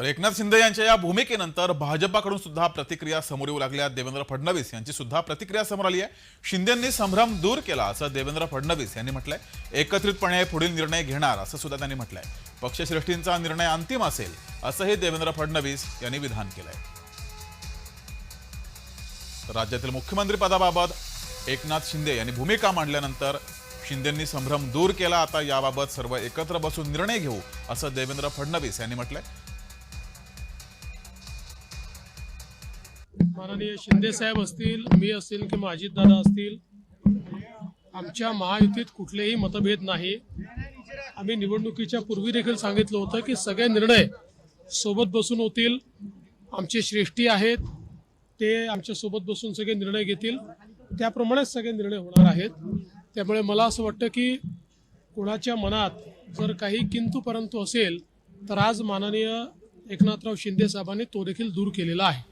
तर एकनाथ शिंदे यांच्या या भूमिकेनंतर भाजपाकडून सुद्धा प्रतिक्रिया समोर येऊ लागल्या. देवेंद्र फडणवीस यांची सुद्धा प्रतिक्रिया समोर आली आहे. शिंदेंनी संभ्रम दूर केला असं देवेंद्र फडणवीस यांनी म्हटलंय. एकत्रितपणे पुढील निर्णय घेणार असं सुद्धा त्यांनी म्हटलंय. पक्षश्रेष्ठींचा निर्णय अंतिम असेल असंही देवेंद्र फडणवीस यांनी विधान केलंय. राज्यातील मुख्यमंत्री पदाबाबत एकनाथ शिंदे यांनी भूमिका मांडल्यानंतर शिंदेंनी संभ्रम दूर केला. आता याबाबत सर्व एकत्र बसून निर्णय घेऊ असं देवेंद्र फडणवीस यांनी म्हटलंय. माननीय शिंदे साहेब असतील मी असेल किंवा दादा असतील आमच्या महायुतीत कुठलेही मतभेद नाही. आम्ही निवडणुकीच्या पूर्वी देखील सांगितलं होतं की सगळे निर्णय सोबत बसून होतील. आमचे श्रेष्ठी आहेत ते आमच्यासोबत बसून सगळे निर्णय घेतील. त्याप्रमाणेच सगळे निर्णय होणार आहेत. त्यामुळे मला असं वाटतं की कोणाच्या मनात जर काही किंतू परंतु असेल तर आज माननीय एकनाथराव शिंदे साहेबांनी तो देखील दूर केलेला आहे.